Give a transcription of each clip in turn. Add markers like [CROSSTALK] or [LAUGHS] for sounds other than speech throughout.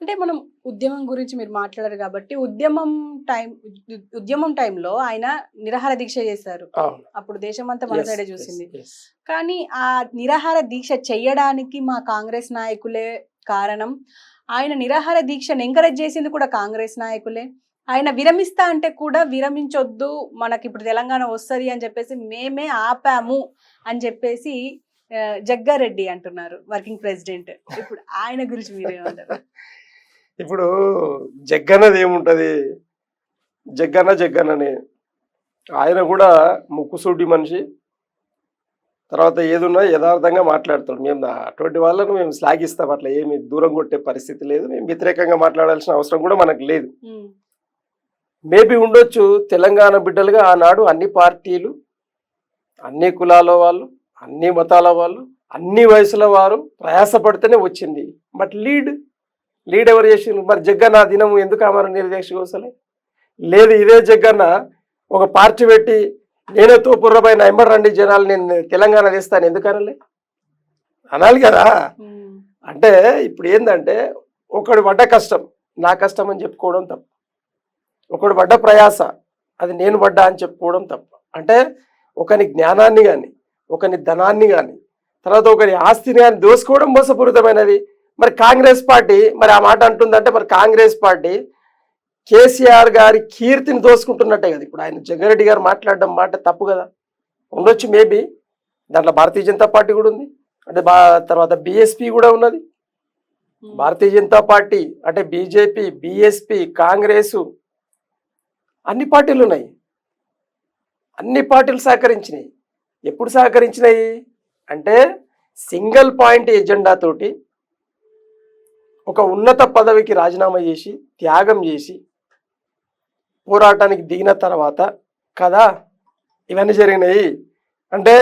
అంటే మనం ఉద్యమం గురించి మీరు మాట్లాడారు కాబట్టి ఉద్యమం టైం ఉద్యమం టైంలో ఆయన నిరాహార దీక్ష చేశారు. అప్పుడు దేశం అంతా మన సైడే చూసింది. కానీ ఆ నిరాహార దీక్ష చెయ్యడానికి మా కాంగ్రెస్ నాయకులే కారణం. ఆయన నిరాహార దీక్షను ఎంకరేజ్ చేసింది కూడా కాంగ్రెస్ నాయకులే. ఆయన విరమిస్తా అంటే కూడా విరమించొద్దు మనకి ఇప్పుడు తెలంగాణ వస్తుంది అని చెప్పేసి మేమే ఆపాము అని చెప్పేసి జగ్గారెడ్డి అంటున్నారు వర్కింగ్ ప్రెసిడెంట్. ఇప్పుడు ఆయన గురించి మీరేమంటారు? [LAUGHS] ఇప్పుడు జగ్గన్నది ఏముంటది? జగ్గన్న జగ్గన్ననే. ఆయన కూడా ముక్కుసూటి మనిషి. తర్వాత ఏదున్నా యథార్థంగా మాట్లాడతాడు. మేము అటువంటి వాళ్ళను మేము శ్లాఘిస్తాం అట్లా. ఏమి దూరం కొట్టే పరిస్థితి లేదు. మేము వ్యతిరేకంగా మాట్లాడాల్సిన అవసరం కూడా మనకు లేదు. మేబీ ఉండొచ్చు. తెలంగాణ బిడ్డలుగా ఆనాడు అన్ని పార్టీలు అన్ని కులాల వాళ్ళు అన్ని మతాల వాళ్ళు అన్ని వయసుల వారు ప్రయాసపడితేనే వచ్చింది. బట్ లీడ్ లీడ్ ఎవరు చేసిండ్రు? మరి జగ్గన్న ఆ దినం ఎందుకు అమర నిర్దేశ కోసలే లేదు ఇదే జగ్గన్న ఒక పార్టీ పెట్టి నేనే తోపుర్రపైన ఎంబడి రండి జనాలు నేను తెలంగాణ తెస్తాను ఎందుకనలే అనాలి? కదా? ఉమ్, అంటే ఇప్పుడు ఏంటంటే ఒకడు పడ్డ కష్టం నా కష్టం అని చెప్పుకోవడం తప్పు. ఒకడు పడ్డ ప్రయాస అది నేను పడ్డా అని చెప్పుకోవడం తప్పు. అంటే ఒకని జ్ఞానాన్ని కానీ ఒకని ధనాన్ని కానీ తర్వాత ఒకరి ఆస్తిని కానీ దోసుకోవడం మోసపూరితమైనది. మరి కాంగ్రెస్ పార్టీ మరి ఆ మాట అంటుందంటే మరి కాంగ్రెస్ పార్టీ కేసీఆర్ గారి కీర్తిని దోసుకుంటున్నట్టే కదా. ఇప్పుడు ఆయన జగ్గారెడ్డి గారు మాట్లాడడం మాట తప్పు కదా. ఉండొచ్చు మేబీ. దాంట్లో భారతీయ జనతా పార్టీ కూడా ఉంది. అంటే బా తర్వాత బిఎస్పి కూడా ఉన్నది. భారతీయ జనతా పార్టీ అంటే బీజేపీ బిఎస్పి కాంగ్రెస్ అన్ని పార్టీలు ఉన్నాయి. అన్ని పార్టీలు సహకరించినాయి. ఎప్పుడు సహకరించినాయి? అంటే సింగిల్ పాయింట్ ఎజెండా తోటి ఒక ఉన్నత పదవికి రాజీనామా చేసి త్యాగం చేసి పోరాటానికి దిగిన తర్వాత కదా ఇవన్నీ జరిగినాయి. అంటే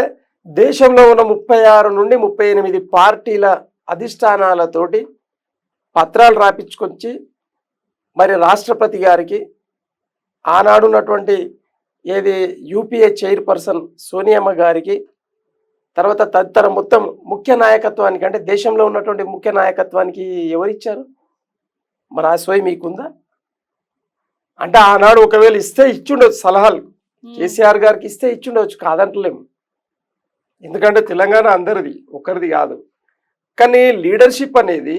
దేశంలో ఉన్న ముప్పై ఆరు నుండి ముప్పై ఎనిమిది పార్టీల అధిష్టానాలతోటి పత్రాలు రాపించుకొచ్చి మరి రాష్ట్రపతి గారికి ఆనాడున్నటువంటి ఏది యూపీఏ చైర్పర్సన్ సోనియమ్మ గారికి తర్వాత తదితర మొత్తం ముఖ్య నాయకత్వానికి అంటే దేశంలో ఉన్నటువంటి ముఖ్య నాయకత్వానికి ఎవరిచ్చారు? మరి ఆ సోయి మీకుందా? అంటే ఆనాడు ఒకవేళ ఇస్తే ఇచ్చుండొచ్చు సలహాలు. కేసీఆర్ గారికి ఇస్తే ఇచ్చుండవచ్చు కాదంటలేము ఎందుకంటే తెలంగాణ అందరిది ఒకరిది కాదు. కానీ లీడర్షిప్ అనేది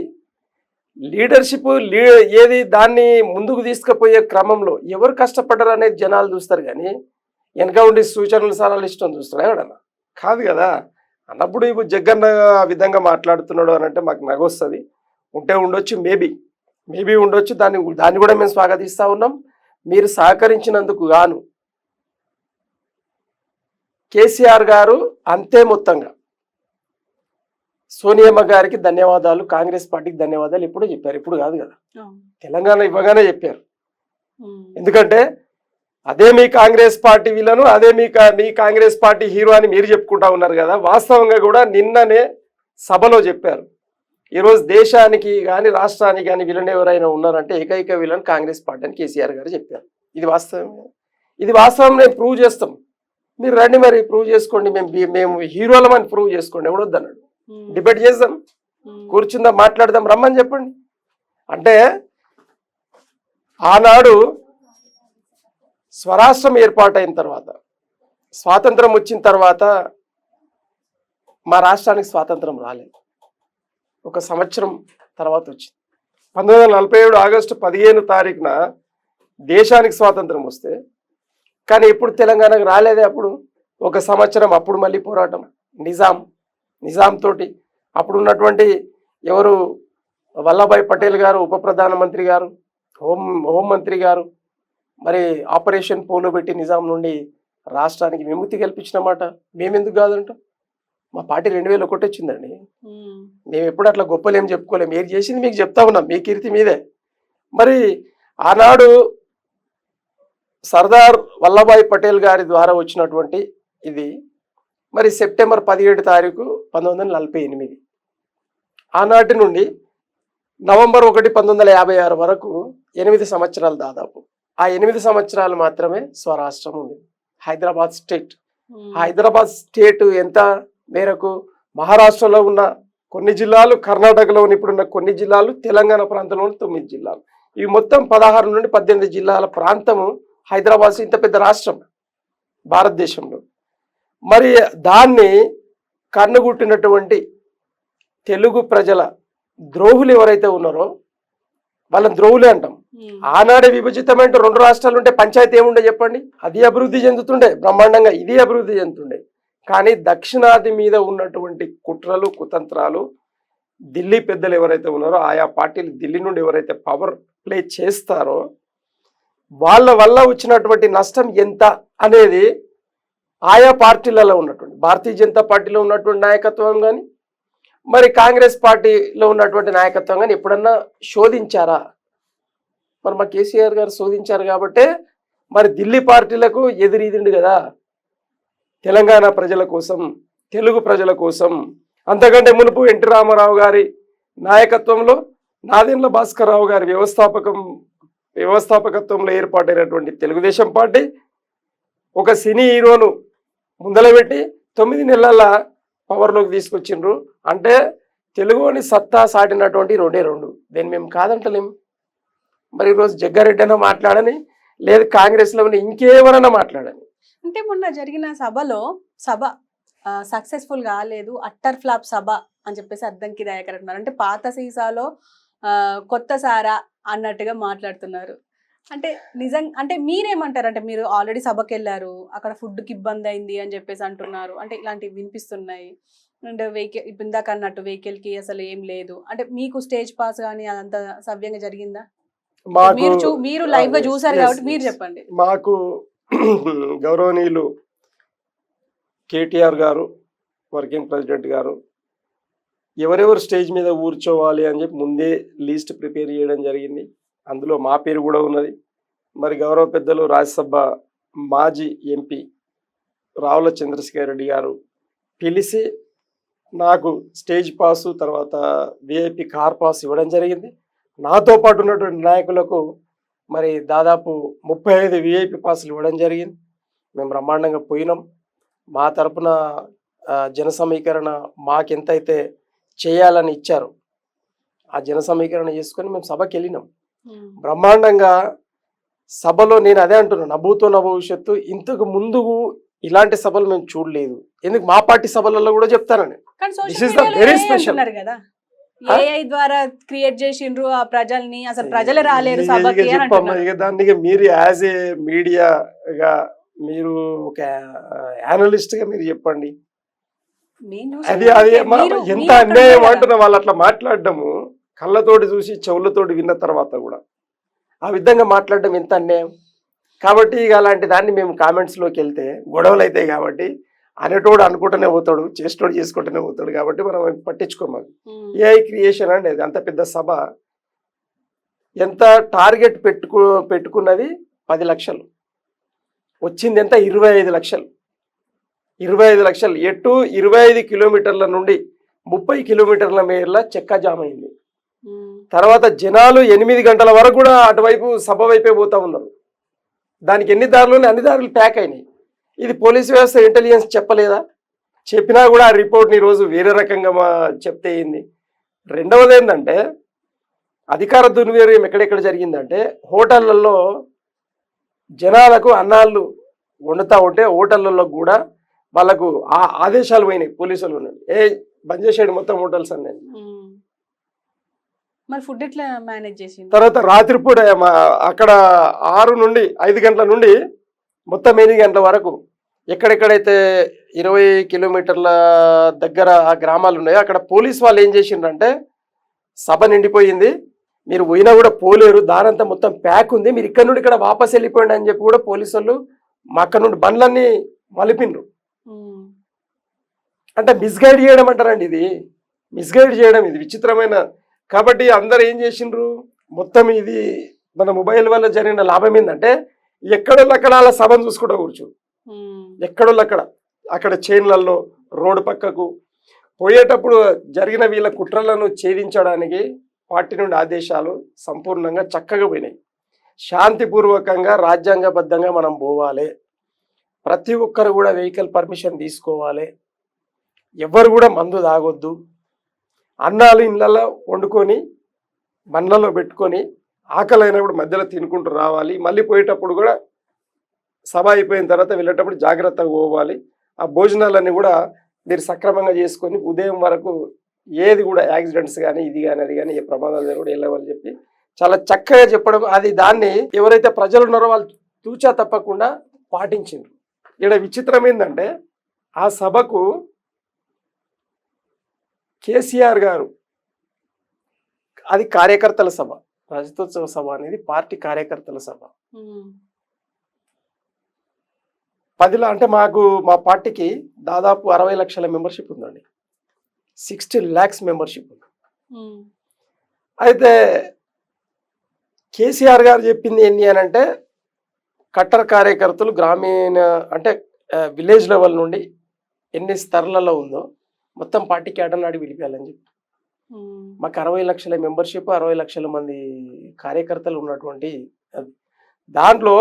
లీడర్షిప్ లీ ఏది దాన్ని ముందుకు తీసుకుపోయే క్రమంలో ఎవరు కష్టపడ్డారు అనేది జనాలు చూస్తారు కానీ వెనక ఉండి సూచనలు సలహాలు ఇష్టం చూస్తారు ఎవడన్నా కాదు కదా. అన్నప్పుడు ఇప్పుడు జగన్ ఆ విధంగా మాట్లాడుతున్నాడు అని అంటే మాకు నగొస్తుంది ఉంటే ఉండొచ్చు మేబీ. మేబీ ఉండొచ్చు దాన్ని దాన్ని కూడా మేము స్వాగతిస్తూ ఉన్నాం. మీరు సహకరించినందుకు గాను. కేసీఆర్ గారు అంతే మొత్తంగా. సోనియమ్మ గారికి ధన్యవాదాలు కాంగ్రెస్ పార్టీకి ధన్యవాదాలు ఇప్పుడు చెప్పారు. ఇప్పుడు కాదు కదా. తెలంగాణ ఇవ్వగానే చెప్పారు. ఎందుకంటే అదే మీ కాంగ్రెస్ పార్టీ వీళ్ళను అదే మీ మీ కాంగ్రెస్ పార్టీ హీరో అని మీరు చెప్పుకుంటా ఉన్నారు కదా వాస్తవంగా కూడా నిన్ననే సభలో చెప్పారు. ఈరోజు దేశానికి కానీ రాష్ట్రానికి కానీ విలన్ ఎవరైనా ఉన్నారంటే ఏకైక విలన్ కాంగ్రెస్ పార్టీ అని కేసీఆర్ గారు చెప్పారు. ఇది వాస్తవం. ఇది వాస్తవం మేము ప్రూవ్ చేస్తాం. మీరు రండి మరి ప్రూవ్ చేసుకోండి. మేము మేము హీరోలమని ప్రూవ్ చేసుకోండి. ఎవడొద్దన్నాడు డిబేట్ చేద్దాం. కూర్చుందాం మాట్లాడదాం రమ్మని చెప్పండి. అంటే ఆనాడు స్వరాష్ట్రం ఏర్పాటైన తర్వాత స్వాతంత్రం వచ్చిన తర్వాత మా రాష్ట్రానికి స్వాతంత్రం రాలేదు. ఒక సంవత్సరం తర్వాత వచ్చింది. పంతొమ్మిది వందల నలభై ఏడు ఆగస్టు పదిహేను తారీఖున దేశానికి స్వాతంత్రం వస్తే కానీ ఎప్పుడు తెలంగాణకు రాలేదే అప్పుడు? ఒక సంవత్సరం అప్పుడు మళ్ళీ పోరాటం. నిజాం నిజాం తోటి అప్పుడు ఉన్నటువంటి ఎవరు? వల్లభాయ్ పటేల్ గారు ఉప ప్రధానమంత్రి గారు హోం హోంమంత్రి గారు మరి ఆపరేషన్ పోలో పెట్టి నిజాం నుండి రాష్ట్రానికి విముక్తి కల్పించినమాట. మేమెందుకు కాదంటాం? మా పార్టీ రెండు వేల ఒకటి వచ్చిందండి మేము ఎప్పుడు అట్లా గొప్పలు ఏం చెప్పుకోలేము మీరు చేసింది మీకు చెప్తా ఉన్నాం మీ కీర్తి మీదే. మరి ఆనాడు సర్దార్ వల్లభాయ్ పటేల్ గారి ద్వారా వచ్చినటువంటి ఇది మరి సెప్టెంబర్ పదిహేడు తారీఖు పంతొమ్మిది వందల నలభై ఎనిమిది. ఆనాటి నుండి నవంబర్ ఒకటి పంతొమ్మిది వందల యాభై ఆరు వరకు ఎనిమిది సంవత్సరాలు దాదాపు. ఆ ఎనిమిది సంవత్సరాలు మాత్రమే స్వరాష్ట్రం ఉంది. హైదరాబాద్ స్టేట్. హైదరాబాద్ స్టేట్ ఎంత మేరకు మహారాష్ట్రలో ఉన్న కొన్ని జిల్లాలు కర్ణాటకలో ఇప్పుడున్న కొన్ని జిల్లాలు తెలంగాణ ప్రాంతంలో ఉన్న తొమ్మిది జిల్లాలు. ఇవి మొత్తం పదహారు నుండి పద్దెనిమిది జిల్లాల ప్రాంతము హైదరాబాద్ ఇంత పెద్ద రాష్ట్రం. భారతదేశంలో. మరి దాన్ని కన్నుగుట్టినటువంటి తెలుగు ప్రజల ద్రోహులు ఎవరైతే ఉన్నారో వాళ్ళని ద్రోహులే అంటాం. ఆనాడే విభజితమైన రెండు రాష్ట్రాలు ఉంటే పంచాయతీ ఏముండే చెప్పండి? అది అభివృద్ధి చెందుతుండే బ్రహ్మాండంగా ఇది అభివృద్ధి చెందుతుండే. కానీ దక్షిణాది మీద ఉన్నటువంటి కుట్రలు కుతంత్రాలు ఢిల్లీ పెద్దలు ఎవరైతే ఉన్నారో ఆయా పార్టీలు ఢిల్లీ నుండి ఎవరైతే పవర్ ప్లే చేస్తారో వాళ్ళ వల్ల వచ్చినటువంటి నష్టం ఎంత అనేది ఆయా పార్టీలలో ఉన్నటువంటి భారతీయ జనతా పార్టీలో ఉన్నటువంటి నాయకత్వం కానీ మరి కాంగ్రెస్ పార్టీలో ఉన్నటువంటి నాయకత్వం కానీ ఎప్పుడన్నా శోధించారా? మరి మా కేసీఆర్ గారు శోధించారు కాబట్టే మరి ఢిల్లీ పార్టీలకు ఎదురీదిండు కదా. తెలంగాణ ప్రజల కోసం తెలుగు ప్రజల కోసం. అంతకంటే మునుపు ఎన్టీ రామారావు గారి నాయకత్వంలో నాదెండ్ల భాస్కర్ రావు గారి వ్యవస్థాపకం వ్యవస్థాపకత్వంలో ఏర్పాటైనటువంటి తెలుగుదేశం పార్టీ ఒక సినీ హీరోను ముందలబెట్టి తొమ్మిది నెలల పవర్లోకి తీసుకొచ్చిండ్రు. అంటే తెలుగుని సత్తా సాటినటువంటి రెండే రెండు. దీన్ని మేము కాదంటలేం. మరి ఈరోజు జగ్గారెడ్డి అయినా మాట్లాడని లేదు కాంగ్రెస్లో ఉన్న ఇంకేమన్నా మాట్లాడని. అంటే మొన్న జరిగిన సభలో సభ సక్సెస్ఫుల్ కాలేదు అట్టర్ ఫ్లాప్ సభ అని చెప్పేసి అద్దంకి దయాకర్ అంటున్నారు. అంటే పాత సీసాలో కొత్త సారా అన్నట్టుగా మాట్లాడుతున్నారు. అంటే నిజం అంటే మీరేమంటారు అంటే మీరు ఆల్రెడీ సభకి వెళ్ళారు అక్కడ ఫుడ్కి ఇబ్బంది అయింది అని చెప్పేసి అంటున్నారు అంటే ఇలాంటివి వినిపిస్తున్నాయి. అండ్ వెహికల్ ఇప్పుడు ఇందాక అన్నట్టు vehicle కి అసలు ఏం లేదు. అంటే మీకు స్టేజ్ పాస్ కానీ అదంతా సవ్యంగా జరిగిందా? మీరు మీరు లైవ్గా చూసారు కాబట్టి మీరు. చెప్పండి. మాకు [CLEARS THROAT] గౌరవనీయులు కేటీఆర్ గారు వర్కింగ్ ప్రెసిడెంట్ గారు ఎవరెవరు స్టేజ్ మీద కూర్చోవాలి అని చెప్పి ముందే లిస్ట్ ప్రిపేర్ చేయడం జరిగింది. అందులో మా పేరు కూడా ఉన్నది. మరి గౌరవ పెద్దలు రాజ్యసభ మాజీ ఎంపీ రావుల చంద్రశేఖర్ రెడ్డి గారు పిలిచి నాకు స్టేజ్ పాసు తర్వాత విఐపి కార్ పాస్ ఇవ్వడం జరిగింది. నాతో పాటు ఉన్నటువంటి నాయకులకు మరి దాదాపు ముప్పై ఐదు విఐపి పాసులు ఇవ్వడం జరిగింది. మేము బ్రహ్మాండంగా పోయినాం. మా తరపున జన సమీకరణ మాకెంతైతే చేయాలని ఇచ్చారు ఆ జన సమీకరణ చేసుకొని మేము సభకి వెళ్ళినాం బ్రహ్మాండంగా సభలో నేను అదే అంటున్నాను నభూతో నా భవిష్యత్తు. ఇంతకు ముందు ఇలాంటి సభలు మేము చూడలేదు. ఎందుకు మా పార్టీ సభలలో కూడా చెప్తానని AI special. అంటున్నారు కదా. Huh? ఏఐ ద్వారా క్రియేట్ చేసిండ్రు ఆ ప్రజల్ని అసలు ప్రజలే రాలేరు సభకి దాన్ని మీరు యాజ్ ఏ మీడియాగా మీరు ఒక గా మీరు చెప్పండి. అది అది ఎంత అన్యాయం. అంటున్న వాళ్ళు అట్లా మాట్లాడడము. కళ్ళతోటి చూసి చెవులతోటి విన్న తర్వాత కూడా. ఆ విధంగా మాట్లాడడం ఎంత అన్యాయం? కాబట్టి ఇక అలాంటి దాన్ని మేము comments లోకి వెళ్తే గొడవలు అవుతాయి కాబట్టి అనేటోడు అనుకుంటూనే పోతాడు చేసేటోడు చేసుకుంటూనే పోతాడు కాబట్టి మనం అవి పట్టించుకోము ఉమ్, ఏఐ క్రియేషన్ అండి అది? అంత పెద్ద సభ. ఎంత టార్గెట్ పెట్టుకు పెట్టుకున్నది? పది లక్షలు. వచ్చింది ఎంత? ఇరవై ఐదు లక్షలు. ఇరవై ఐదు లక్షలు. ఎటు? ఇరవై ఐదు కిలోమీటర్ల నుండి ముప్పై కిలోమీటర్ల మేరల చెక్క జామ్ అయింది. తర్వాత జనాలు ఎనిమిది గంటల వరకు కూడా అటువైపు సభ వైపే పోతా ఉన్నారు. దానికి ఎన్ని దారులు? అన్ని దారులు ప్యాక్ అయినాయి. ఇది పోలీస్ వ్యవస్థ ఇంటెలిజెన్స్ చెప్పలేదా? చెప్పినా కూడా ఆ రిపోర్ట్ని ఈరోజు వేరే రకంగా మా చెప్తే ఏంది? రెండవది ఏంటంటే అధికార దుర్వినియోగం ఎక్కడెక్కడ జరిగిందంటే హోటళ్ళలో జనాలకు అన్నాళ్ళు వండుతా ఉంటే హోటళ్ళలో కూడా వాళ్ళకు ఆ ఆదేశాలు పోయినాయి పోలీసులు ఏ బంద్ చేసేయండి మొత్తం హోటల్స్ అన్నీ. మరి ఫుడ్ ఎట్లా మేనేజ్ చేసిండ్రు? తర్వాత రాత్రిపూట మా అక్కడ ఆరు నుండి ఐదు గంటల నుండి మొత్తం ఎనిమిది గంటల వరకు ఎక్కడెక్కడైతే ఇరవై కిలోమీటర్ల దగ్గర ఆ గ్రామాలు ఉన్నాయో అక్కడ పోలీస్ వాళ్ళు ఏం చేసిండ్రంటే సభ నిండిపోయింది. మీరు పోయినా కూడా పోలేరు. దానంతా మొత్తం ప్యాక్ ఉంది. మీరు ఇక్కడ నుండి ఇక్కడ వాపస్ వెళ్ళిపోండి అని చెప్పి కూడా పోలీసు వాళ్ళు మా అక్కడ నుండి బండ్లన్నీ మలిపిండ్రు. అంటే మిస్గైడ్ చేయడం అంటారండి ఇది. మిస్గైడ్ చేయడం ఇది. విచిత్రమైన కాబట్టి అందరు ఏం చేసిండ్రు? మొత్తం ఇది మన మొబైల్ వల్ల జరిగిన లాభం ఏంటంటే ఎక్కడోళ్ళు అక్కడ అలా సభను చూసుకుంటూ కూర్చో ఉమ్, ఎక్కడోళ్ళు అక్కడ అక్కడ చైన్లలో రోడ్డు పక్కకు పోయేటప్పుడు జరిగిన వీళ్ళ కుట్రలను ఛేదించడానికి పార్టీ నుండి ఆదేశాలు సంపూర్ణంగా చక్కగా పోయినాయి. శాంతిపూర్వకంగా రాజ్యాంగబద్ధంగా మనం పోవాలి. ప్రతి ఒక్కరు కూడా వెహికల్ పర్మిషన్ తీసుకోవాలి. ఎవరు కూడా మందు తాగొద్దు. అన్నాలు ఇళ్ళల్లో వండుకొని బండ్లలో పెట్టుకొని ఆకలి అయినప్పుడు మధ్యలో తినుకుంటూ రావాలి. మళ్ళీ పోయేటప్పుడు కూడా సభ అయిపోయిన తర్వాత వెళ్ళేటప్పుడు జాగ్రత్తగా పోవాలి. ఆ భోజనాలన్నీ కూడా మీరు సక్రమంగా చేసుకొని ఉదయం వరకు ఏది కూడా యాక్సిడెంట్స్ కానీ ఇది కానీ అది కానీ ఏ ప్రమాదాలు కూడా వెళ్ళవని చెప్పి చాలా చక్కగా చెప్పడం. అది దాన్ని ఎవరైతే ప్రజలు ఉన్నారో వాళ్ళు తూచా తప్పకుండా పాటించిండ్రు. ఇక్కడ విచిత్రం ఏంటంటే ఆ సభకు కేసీఆర్ గారు అది కార్యకర్తల సభ రజతోత్సవ సభ అనేది పార్టీ కార్యకర్తల సభ. పదిలో అంటే మాకు మా పార్టీకి దాదాపు అరవై లక్షల మెంబర్షిప్ ఉందండి. సిక్స్టీ ల్యాక్స్ మెంబర్షిప్ ఉంది. అయితే కేసీఆర్ గారు చెప్పింది ఏంటి అని అంటే కట్టర్ కార్యకర్తలు గ్రామీణ అంటే విలేజ్ లెవెల్ నుండి ఎన్ని స్తరాలలో ఉందో మొత్తం పార్టీ కేటర్ నాడి విడిపించాలని చెప్పి మాకు అరవై లక్షల మెంబర్షిప్ అరవై లక్షల మంది కార్యకర్తలు ఉన్నటువంటి. దాంట్లో